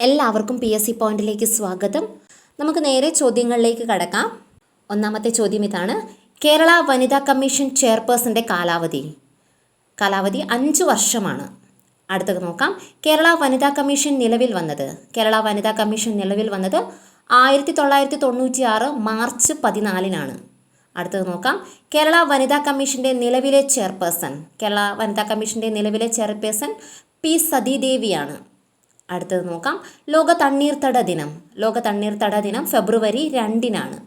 എല്ലാവർക്കും P S C പോയിന്റിലേക്ക് സ്വാഗതം. നമുക്ക് നേരെ ചോദ്യങ്ങളിലേക്ക് കടക്കാം. ഒന്നാമത്തെ ചോദ്യം ഇതാണ്. കേരള വനിതാ കമ്മീഷൻ ചെയർപേഴ്സന്റെ കാലാവധി. കാലാവധി അഞ്ച് വർഷമാണ്. അടുത്തത് നോക്കാം. കേരള വനിതാ കമ്മീഷൻ നിലവിൽ വന്നത്. കേരള വനിതാ കമ്മീഷൻ നിലവിൽ വന്നത് ആയിരത്തി തൊള്ളായിരത്തി തൊണ്ണൂറ്റി ആറ് മാർച്ച് പതിനാലിനാണ്. അടുത്തത് നോക്കാം. കേരള വനിതാ കമ്മീഷന്റെ നിലവിലെ ചെയർപേഴ്സൺ. കേരള വനിതാ കമ്മീഷന്റെ നിലവിലെ ചെയർപേഴ്സൺ പി സതീദേവിയാണ്. അടുത്തത് നോക്കാം. ലോക തണ്ണീർത്തട ദിനം. ലോക തണ്ണീർത്തട ദിനം ഫെബ്രുവരി രണ്ടിനാണ്.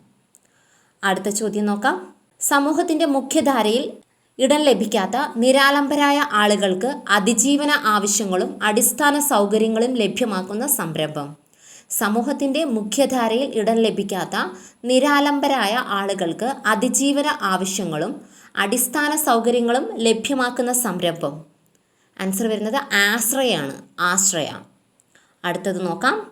അടുത്ത ചോദ്യം നോക്കാം. സമൂഹത്തിന്റെ മുഖ്യധാരയിൽ ഇടം ലഭിക്കാത്ത നിരാലംബരായ ആളുകൾക്ക് അതിജീവന ആവശ്യങ്ങളും അടിസ്ഥാന സൗകര്യങ്ങളും ലഭ്യമാക്കുന്ന സംരംഭം. സമൂഹത്തിന്റെ മുഖ്യധാരയിൽ ഇടം ലഭിക്കാത്ത നിരാലംബരായ ആളുകൾക്ക് അതിജീവന ആവശ്യങ്ങളും അടിസ്ഥാന സൗകര്യങ്ങളും ലഭ്യമാക്കുന്ന സംരംഭം. ആൻസർ വരുന്നത് ആശ്രയാണ്. ആശ്രയ. അടുത്തത് നോക്കാം.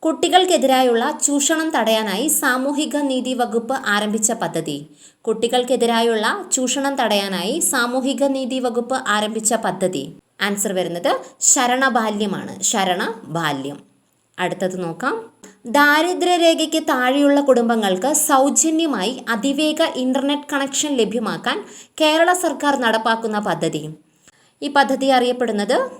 കുട്ടികൾക്കെതിരായുള്ള ചൂഷണം തടയാനായി സാമൂഹിക നീതി വകുപ്പ് ആരംഭിച്ച പദ്ധതി. കുട്ടികൾക്കെതിരായുള്ള ചൂഷണം തടയാനായി സാമൂഹിക നീതി വകുപ്പ് ആരംഭിച്ച പദ്ധതി. ആൻസർ വരുന്നത് ശരണബാല്യമാണ്. ശരണബാല്യം. അടുത്തത് നോക്കാം. ദാരിദ്ര്യരേഖയ്ക്ക് താഴെയുള്ള കുടുംബങ്ങൾക്ക് സൗജന്യമായി അതിവേഗ ഇന്റർനെറ്റ് കണക്ഷൻ ലഭ്യമാക്കാൻ കേരള സർക്കാർ നടപ്പാക്കുന്ന പദ്ധതി. ഈ പദ്ധതി അറിയപ്പെടുന്നത്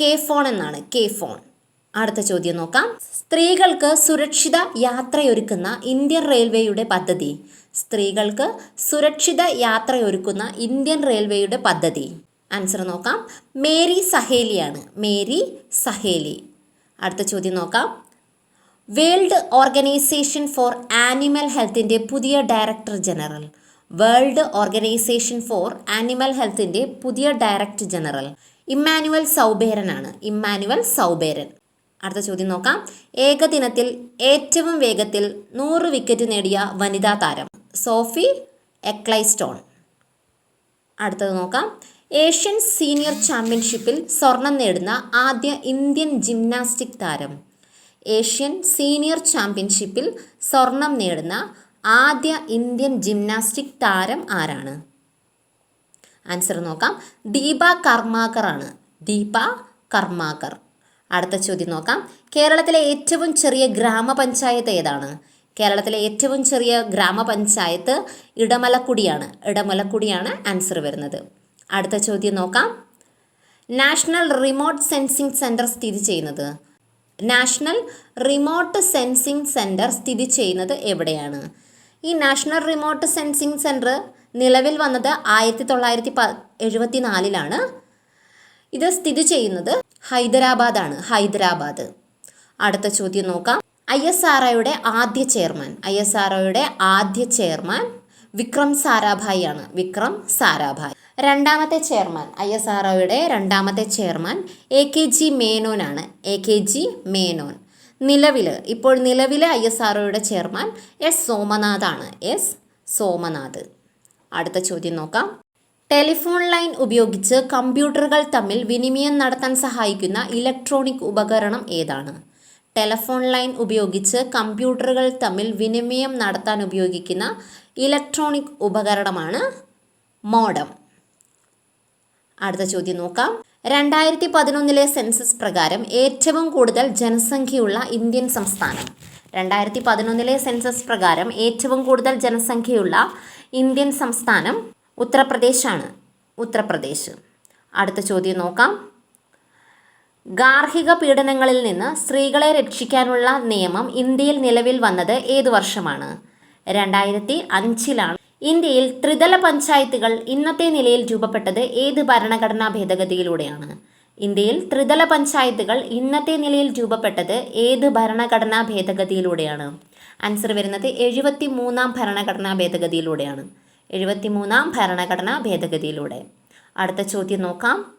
കെ ഫോൺ എന്നാണ്. K phone. അടുത്ത ചോദ്യം നോക്കാം. സ്ത്രീകൾക്ക് സുരക്ഷിത യാത്രയൊരുക്കുന്ന ഇന്ത്യൻ റെയിൽവേയുടെ പദ്ധതി. സ്ത്രീകൾക്ക് സുരക്ഷിത യാത്രയൊരുക്കുന്ന ഇന്ത്യൻ റെയിൽവേയുടെ പദ്ധതി. ആൻസർ നോക്കാം. മേരി സഹേലിയാണ്. മേരി സഹേലി. അടുത്ത ചോദ്യം നോക്കാം. വേൾഡ് ഓർഗനൈസേഷൻ ഫോർ ആനിമൽ ഹെൽത്തിന്റെ പുതിയ director general. World organisation for animal ഹെൽത്തിന്റെ പുതിയ director general. Emmanuel സൗബേരനാണ്. Emmanuel Soubeyran. അടുത്ത ചോദ്യം നോക്കാം. ഏകദിനത്തിൽ ഏറ്റവും വേഗത്തിൽ നൂറ് വിക്കറ്റ് നേടിയ വനിതാ താരം സോഫി എക്ലൈസ്റ്റോൺ. അടുത്തത് നോക്കാം. ഏഷ്യൻ സീനിയർ ചാമ്പ്യൻഷിപ്പിൽ സ്വർണം നേടുന്ന ആദ്യ ഇന്ത്യൻ ജിംനാസ്റ്റിക് താരം ഏഷ്യൻ സീനിയർ ചാമ്പ്യൻഷിപ്പിൽ സ്വർണം നേടുന്ന ആദ്യ ഇന്ത്യൻ ജിംനാസ്റ്റിക് താരം ആരാണ്? ആൻസർ നോക്കാം. ദീപ കർമാകർ ആണ് ദീപ കർമാക്കർ അടുത്ത ചോദ്യം നോക്കാം. കേരളത്തിലെ ഏറ്റവും ചെറിയ ഗ്രാമപഞ്ചായത്ത് ഏതാണ്? കേരളത്തിലെ ഏറ്റവും ചെറിയ ഗ്രാമപഞ്ചായത്ത് ഇടമലക്കുടിയാണ്. ഇടമലക്കുടിയാണ് ആൻസർ വരുന്നത്. അടുത്ത ചോദ്യം നോക്കാം. നാഷണൽ റിമോട്ട് സെൻസിംഗ് സെന്റർ സ്ഥിതി ചെയ്യുന്നത്? നാഷണൽ റിമോട്ട് സെൻസിംഗ് സെന്റർ സ്ഥിതി ചെയ്യുന്നത് എവിടെയാണ്? ഈ നാഷണൽ റിമോട്ട് സെൻസിംഗ് സെന്റർ നിലവിൽ വന്നത് ആയിരത്തി തൊള്ളായിരത്തി പ എഴുപത്തി നാലിലാണ് ഇത് സ്ഥിതി ചെയ്യുന്നത് ഹൈദരാബാദാണ് ഹൈദരാബാദ്. അടുത്ത ചോദ്യം നോക്കാം. ഐ എസ് ആർ ഒയുടെ ആദ്യ ചെയർമാൻ ഐ എസ് ആർ ഒയുടെ ആദ്യ ചെയർമാൻ വിക്രം സാരാഭായി ആണ് വിക്രം സാരാഭായി. രണ്ടാമത്തെ ചെയർമാൻ ഐ എസ് ആർ ഒയുടെ രണ്ടാമത്തെ chairman A K G മേനോനാണ്. A K G Menon. നിലവിൽ ഇപ്പോൾ നിലവിലെ ഐ എസ് ആർ ഒയുടെ ചെയർമാൻ എസ് സോമനാഥാണ്. എസ് സോമനാഥ്. അടുത്ത ചോദ്യം നോക്കാം. ടെലിഫോൺ ലൈൻ ഉപയോഗിച്ച് കമ്പ്യൂട്ടറുകൾ തമ്മിൽ വിനിമയം നടത്താൻ സഹായിക്കുന്ന ഇലക്ട്രോണിക് ഉപകരണം ഏതാണ്? ടെലിഫോൺ ലൈൻ ഉപയോഗിച്ച് കമ്പ്യൂട്ടറുകൾ തമ്മിൽ വിനിമയം നടത്താൻ ഉപയോഗിക്കുന്ന ഇലക്ട്രോണിക് ഉപകരണമാണ് മോഡം. അടുത്ത ചോദ്യം നോക്കാം. രണ്ടായിരത്തി പതിനൊന്നിലെ സെൻസസ് പ്രകാരം ഏറ്റവും കൂടുതൽ ജനസംഖ്യയുള്ള ഇന്ത്യൻ സംസ്ഥാനം. രണ്ടായിരത്തി പതിനൊന്നിലെ സെൻസസ് പ്രകാരം ഏറ്റവും കൂടുതൽ ജനസംഖ്യയുള്ള ഇന്ത്യൻ സംസ്ഥാനം ഉത്തർപ്രദേശാണ്. ഉത്തർപ്രദേശ്. അടുത്ത ചോദ്യം നോക്കാം. ഗാർഹിക പീഡനങ്ങളിൽ നിന്ന് സ്ത്രീകളെ രക്ഷിക്കാനുള്ള നിയമം ഇന്ത്യയിൽ നിലവിൽ വന്നത് ഏത് വർഷമാണ്? രണ്ടായിരത്തി അഞ്ചിലാണ് ഇന്ത്യയിൽ ത്രിതല പഞ്ചായത്തുകൾ ഇന്നത്തെ നിലയിൽ രൂപപ്പെട്ടത് ഏത് ഭരണഘടനാ ഭേദഗതിയിലൂടെയാണ്? ഇന്ത്യയിൽ ത്രിതല പഞ്ചായത്തുകൾ ഇന്നത്തെ നിലയിൽ രൂപപ്പെട്ടത് ഏത് ഭരണഘടനാ ഭേദഗതിയിലൂടെയാണ്? ആൻസർ വരുന്നത് എഴുപത്തി മൂന്നാം ഭരണഘടനാ ഭേദഗതിയിലൂടെയാണ്. എഴുപത്തി മൂന്നാം ഭരണഘടനാ ഭേദഗതിയിലൂടെ. അടുത്ത ചോദ്യം നോക്കാം.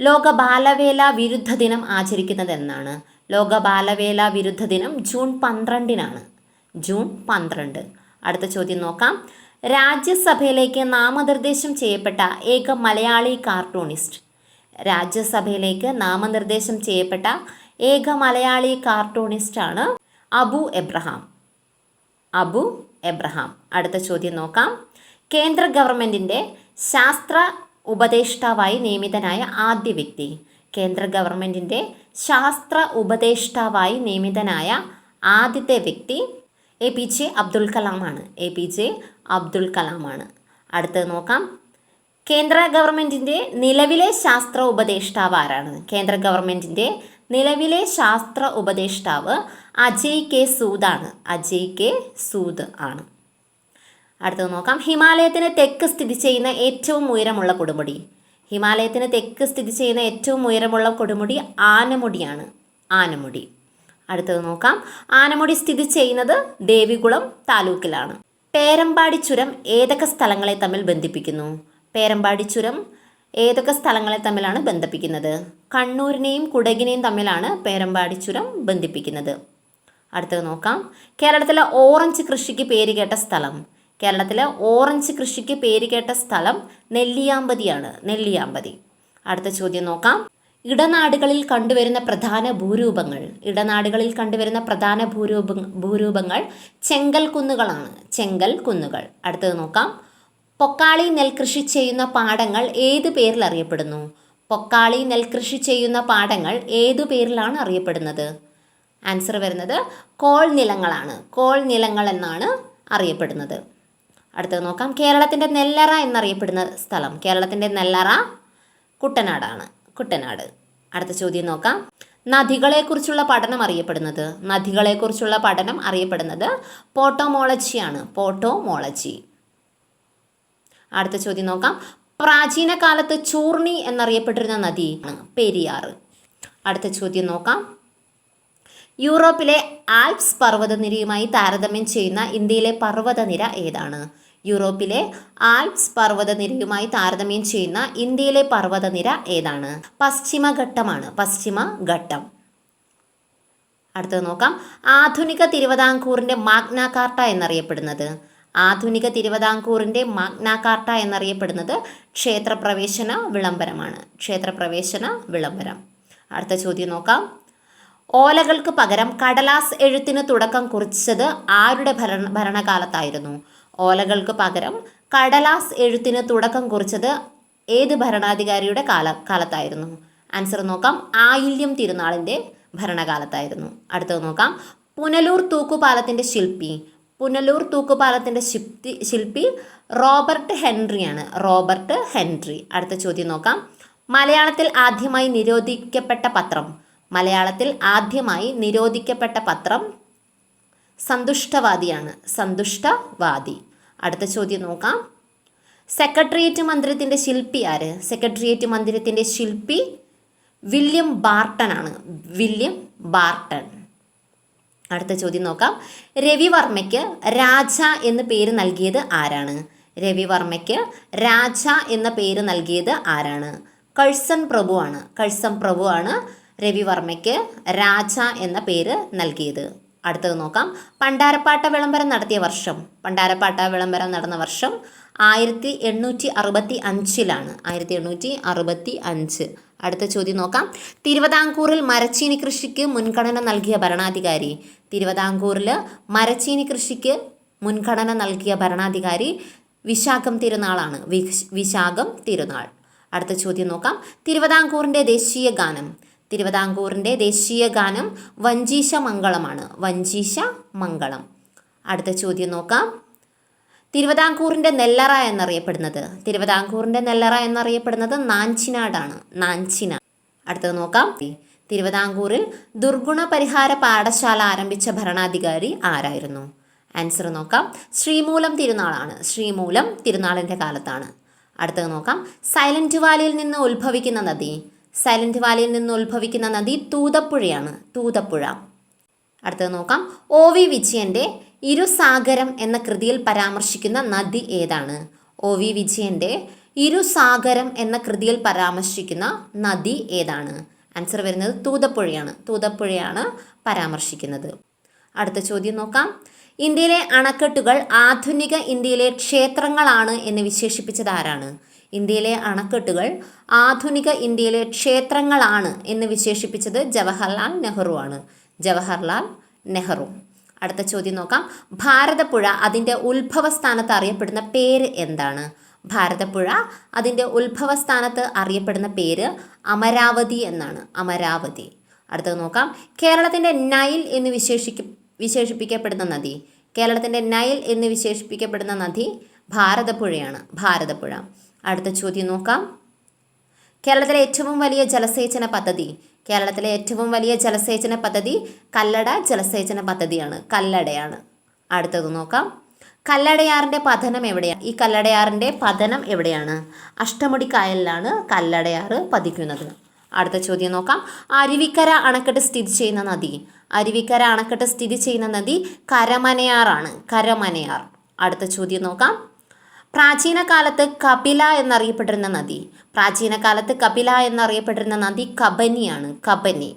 ലോക ബാലവേല വിരുദ്ധ ദിനം ആചരിക്കുന്നത് എന്നാണ് ലോക ബാലവേല വിരുദ്ധ ദിനം ജൂൺ പന്ത്രണ്ടിനാണ്. ജൂൺ പന്ത്രണ്ട്. അടുത്ത ചോദ്യം നോക്കാം. രാജ്യസഭയിലേക്ക് നാമനിർദ്ദേശം ചെയ്യപ്പെട്ട ഏക മലയാളി കാർട്ടൂണിസ്റ്റ്. രാജ്യസഭയിലേക്ക് നാമനിർദ്ദേശം ചെയ്യപ്പെട്ട ഏക മലയാളി കാർട്ടൂണിസ്റ്റാണ് അബു എബ്രഹാം. അബു എബ്രഹാം. അടുത്ത ചോദ്യം നോക്കാം. കേന്ദ്ര ഗവൺമെന്റിന്റെ ശാസ്ത്ര ഉപദേഷ്ടാവായി നിയമിതനായ ആദ്യ വ്യക്തി. കേന്ദ്ര ഗവൺമെന്റിന്റെ ശാസ്ത്ര ഉപദേഷ്ടാവായി നിയമിതനായ ആദ്യത്തെ വ്യക്തി എ പി ജെ അബ്ദുൽ കലാമാണ് എ പി ജെ അബ്ദുൽ കലാമാണ് അടുത്തത് നോക്കാം. കേന്ദ്ര ഗവൺമെന്റിന്റെ നിലവിലെ ശാസ്ത്ര ഉപദേഷ്ടാവ് ആരാണ്? കേന്ദ്ര ഗവൺമെന്റിന്റെ നിലവിലെ ശാസ്ത്ര ഉപദേഷ്ടാവ് അജയ് കെ സൂദാണ് അജയ് കെ സൂദ് ആണ്. അടുത്തത് നോക്കാം. ഹിമാലയത്തിന് തെക്ക് സ്ഥിതി ചെയ്യുന്ന ഏറ്റവും ഉയരമുള്ള കൊടുമുടി. ഹിമാലയത്തിന് തെക്ക് സ്ഥിതി ചെയ്യുന്ന ഏറ്റവും ഉയരമുള്ള കൊടുമുടി ആനമുടിയാണ്. ആനമുടി. അടുത്തത് നോക്കാം. ആനമുടി സ്ഥിതി ചെയ്യുന്നത് ദേവികുളം താലൂക്കിലാണ്. പേരമ്പാടി ചുരം ഏതൊക്കെ സ്ഥലങ്ങളെ തമ്മിൽ ബന്ധിപ്പിക്കുന്നു? പേരമ്പാടി ചുരം ഏതൊക്കെ സ്ഥലങ്ങളെ തമ്മിലാണ് ബന്ധിപ്പിക്കുന്നത്? കണ്ണൂരിനെയും കുടകിനെയും തമ്മിലാണ് പേരമ്പാടി ചുരം ബന്ധിപ്പിക്കുന്നത്. അടുത്തത് നോക്കാം. കേരളത്തിലെ ഓറഞ്ച് കൃഷിക്ക് പേരുകേട്ട സ്ഥലം. കേരളത്തിലെ ഓറഞ്ച് കൃഷിക്ക് പേരുകേട്ട സ്ഥലം നെല്ലിയാമ്പതിയാണ്. നെല്ലിയാമ്പതി. അടുത്ത ചോദ്യം നോക്കാം. ഇടനാടുകളിൽ കണ്ടുവരുന്ന പ്രധാന ഭൂരൂപങ്ങൾ. ഇടനാടുകളിൽ കണ്ടുവരുന്ന പ്രധാന ഭൂരൂപ ഭൂരൂപങ്ങൾ ചെങ്കൽ കുന്നുകളാണ്. ചെങ്കൽ കുന്നുകൾ. അടുത്തത് നോക്കാം. പൊക്കാളി നെൽകൃഷി ചെയ്യുന്ന പാടങ്ങൾ ഏത് പേരിൽ അറിയപ്പെടുന്നു? പൊക്കാളി നെൽകൃഷി ചെയ്യുന്ന പാടങ്ങൾ ഏതു പേരിലാണ് അറിയപ്പെടുന്നത്? ആൻസർ വരുന്നത് കോൾ നിലങ്ങളാണ്. കോൾ നിലങ്ങൾ എന്നാണ് അറിയപ്പെടുന്നത്. അടുത്തത് നോക്കാം. കേരളത്തിന്റെ നെല്ലറ എന്നറിയപ്പെടുന്ന സ്ഥലം. കേരളത്തിന്റെ നെല്ലറ കുട്ടനാടാണ്. കുട്ടനാട്. അടുത്ത ചോദ്യം നോക്കാം. നദികളെക്കുറിച്ചുള്ള പഠനം അറിയപ്പെടുന്നത്. നദികളെക്കുറിച്ചുള്ള പഠനം അറിയപ്പെടുന്നത് പോട്ടോമോളജിയാണ്. പോട്ടോമോളജി. അടുത്ത ചോദ്യം നോക്കാം. പ്രാചീന കാലത്ത് ചൂർണി എന്നറിയപ്പെട്ടിരുന്ന നദി പെരിയാർ. അടുത്ത ചോദ്യം നോക്കാം. യൂറോപ്പിലെ ആൽപ്സ് പർവതനിരയുമായി താരതമ്യം ചെയ്യുന്ന ഇന്ത്യയിലെ പർവതനിര ഏതാണ്? യൂറോപ്പിലെ ആൽപ്സ് പർവതനിരയുമായി താരതമ്യം ചെയ്യുന്ന ഇന്ത്യയിലെ പർവതനിര ഏതാണ്? പശ്ചിമഘട്ടമാണ്. പശ്ചിമഘട്ടം. അടുത്തത് നോക്കാം. ആധുനിക തിരുവിതാംകൂറിന്റെ മാഗ്ന കാർട്ട എന്നറിയപ്പെടുന്നത്. ആധുനിക തിരുവിതാംകൂറിന്റെ മാഗ്ന കാർട്ട എന്നറിയപ്പെടുന്നത് ക്ഷേത്രപ്രവേശന വിളംബരമാണ്. ക്ഷേത്രപ്രവേശന വിളംബരം. അടുത്ത ചോദ്യം നോക്കാം. ഓലകൾക്ക് പകരം കടലാസ് എഴുത്തിന് തുടക്കം കുറിച്ചത് ആരുടെ ഭരണ ഭരണകാലത്തായിരുന്നു? ഓലകൾക്ക് പകരം കടലാസ് എഴുത്തിന് തുടക്കം കുറിച്ചത് ഏത് ഭരണാധികാരിയുടെ കാല കാലത്തായിരുന്നു? ആൻസർ നോക്കാം. ആയില്യം തിരുനാളിന്റെ ഭരണകാലത്തായിരുന്നു. അടുത്തത് നോക്കാം. പുനലൂർ തൂക്കുപാലത്തിന്റെ ശില്പി. പുനലൂർ തൂക്കുപാലത്തിന്റെ ശില്പി ശില്പി റോബർട്ട് ഹെൻറിയാണ്. Robert Henry. അടുത്ത ചോദ്യം നോക്കാം. മലയാളത്തിൽ ആദ്യമായി നിരോധിക്കപ്പെട്ട പത്രം. മലയാളത്തിൽ ആദ്യമായി നിരോധിക്കപ്പെട്ട പത്രം സന്തുഷ്ടവാദിയാണ്. സന്തുഷ്ടവാദി. അടുത്ത ചോദ്യം നോക്കാം. സെക്രട്ടേറിയറ്റ് മന്ദിരത്തിന്റെ ശില്പി ആര്? സെക്രട്ടേറിയറ്റ് മന്ദിരത്തിന്റെ ശില്പി വില്യം ബാർട്ടൺ ആണ്. William Barton. അടുത്ത ചോദ്യം നോക്കാം. രവിവർമ്മയ്ക്ക് രാജ എന്ന് പേര് നൽകിയത് ആരാണ്? രവിവർമ്മയ്ക്ക് രാജ എന്ന പേര് നൽകിയത് ആരാണ്? കഴ്സൺ പ്രഭുവാണ് കഴ്സൺ പ്രഭുവാണ് രവിവർമ്മയ്ക്ക് രാജ എന്ന പേര് നൽകിയത്. അടുത്തത് നോക്കാം. പണ്ടാരപ്പാട്ട വിളംബരം നടത്തിയ വർഷം. പണ്ടാരപ്പാട്ട വിളംബരം നടന്ന വർഷം ആയിരത്തി എണ്ണൂറ്റി അറുപത്തി അഞ്ചിലാണ് ആയിരത്തി എണ്ണൂറ്റി അറുപത്തി അഞ്ച് അടുത്ത ചോദ്യം നോക്കാം. തിരുവിതാംകൂറിൽ മരച്ചീനി കൃഷിക്ക് മുൻഗണന നൽകിയ ഭരണാധികാരി. തിരുവിതാംകൂറിൽ മരച്ചീനി കൃഷിക്ക് മുൻഗണന നൽകിയ ഭരണാധികാരി വിശാഖം തിരുനാളാണ്. വിശ്- വിശാഖം തിരുനാൾ. അടുത്ത ചോദ്യം നോക്കാം. തിരുവിതാംകൂറിന്റെ ദേശീയ ഗാനം തിരുവിതാംകൂറിന്റെ ദേശീയ ഗാനം വഞ്ചീശ മംഗളമാണ്. വഞ്ചീശ മംഗളം. അടുത്ത ചോദ്യം നോക്കാം. തിരുവിതാംകൂറിന്റെ നെല്ലറ എന്നറിയപ്പെടുന്നത്. തിരുവിതാംകൂറിന്റെ നെല്ലറ എന്നറിയപ്പെടുന്നത് നാഞ്ചിനാടാണ്. നാഞ്ചിനാട് അടുത്തത് നോക്കാം. തിരുവിതാംകൂറിൽ ദുർഗുണ പരിഹാര പാഠശാല ആരംഭിച്ച ഭരണാധികാരി ആരായിരുന്നു? ആൻസർ നോക്കാം. ശ്രീമൂലം തിരുനാളാണ്. ശ്രീമൂലം തിരുനാളിന്റെ കാലത്താണ്. അടുത്തത് നോക്കാം. സൈലന്റ് വാലിയിൽ നിന്ന് ഉത്ഭവിക്കുന്ന നദി. സൈലന്റ് വാലിയിൽ നിന്ന് ഉത്ഭവിക്കുന്ന നദി തൂതപ്പുഴയാണ് തൂതപ്പുഴ. അടുത്തത് നോക്കാം. ഒ വി വിജയന്റെ ഇരുസാഗരം എന്ന കൃതിയിൽ പരാമർശിക്കുന്ന നദി ഏതാണ്? ഒ വി വിജയന്റെ ഇരുസാഗരം എന്ന കൃതിയിൽ പരാമർശിക്കുന്ന നദി ഏതാണ്? ആൻസർ വരുന്നത് തൂതപ്പുഴയാണ് തൂതപ്പുഴയാണ് പരാമർശിക്കുന്നത്. അടുത്ത ചോദ്യം നോക്കാം. ഇന്ത്യയിലെ അണക്കെട്ടുകൾ ആധുനിക ഇന്ത്യയിലെ ക്ഷേത്രങ്ങളാണ് എന്ന് വിശേഷിപ്പിച്ചത് ആരാണ്? ഇന്ത്യയിലെ അണക്കെട്ടുകൾ ആധുനിക ഇന്ത്യയിലെ ക്ഷേത്രങ്ങളാണ് എന്ന് വിശേഷിപ്പിച്ചത് ജവഹർലാൽ നെഹ്റു ആണ്. ജവഹർലാൽ നെഹ്റു. അടുത്ത ചോദ്യം നോക്കാം. ഭാരതപ്പുഴ അതിന്റെ ഉത്ഭവസ്ഥാനത്ത് അറിയപ്പെടുന്ന പേര് എന്താണ്? ഭാരതപ്പുഴ അതിന്റെ ഉത്ഭവസ്ഥാനത്ത് അറിയപ്പെടുന്ന പേര് അമരാവതി എന്നാണ്. അമരാവതി. അടുത്തത് നോക്കാം. കേരളത്തിന്റെ നൈൽ എന്ന് വിശേഷിക്ക വിശേഷിപ്പിക്കപ്പെടുന്ന നദി. കേരളത്തിന്റെ നൈൽ എന്ന് വിശേഷിപ്പിക്കപ്പെടുന്ന നദി ഭാരതപ്പുഴയാണ്. ഭാരതപ്പുഴ. അടുത്ത ചോദ്യം നോക്കാം. കേരളത്തിലെ ഏറ്റവും വലിയ ജലസേചന പദ്ധതി കേരളത്തിലെ ഏറ്റവും വലിയ ജലസേചന പദ്ധതി കല്ലട ജലസേചന പദ്ധതിയാണ് കല്ലടയാണ്. അടുത്തത് നോക്കാം. കല്ലടയാറിന്റെ പതനം എവിടെയാണ് ഈ കല്ലടയാറിന്റെ പതനം എവിടെയാണ്? അഷ്ടമുടി കായലിലാണ് കല്ലടയാറ് പതിക്കുന്നത്. അടുത്ത ചോദ്യം നോക്കാം. അരുവിക്കര അണക്കെട്ട് സ്ഥിതി ചെയ്യുന്ന നദി അരുവിക്കര അണക്കെട്ട് സ്ഥിതി ചെയ്യുന്ന നദി കരമനയാറാണ് കരമനയാർ. അടുത്ത ചോദ്യം നോക്കാം. പ്രാചീന കാലത്ത് കപില എന്നറിയപ്പെട്ടിരുന്ന നദി. പ്രാചീന കാലത്ത് കപില എന്നറിയപ്പെട്ടിരുന്ന നദി കബനിയാണ്. കബനി.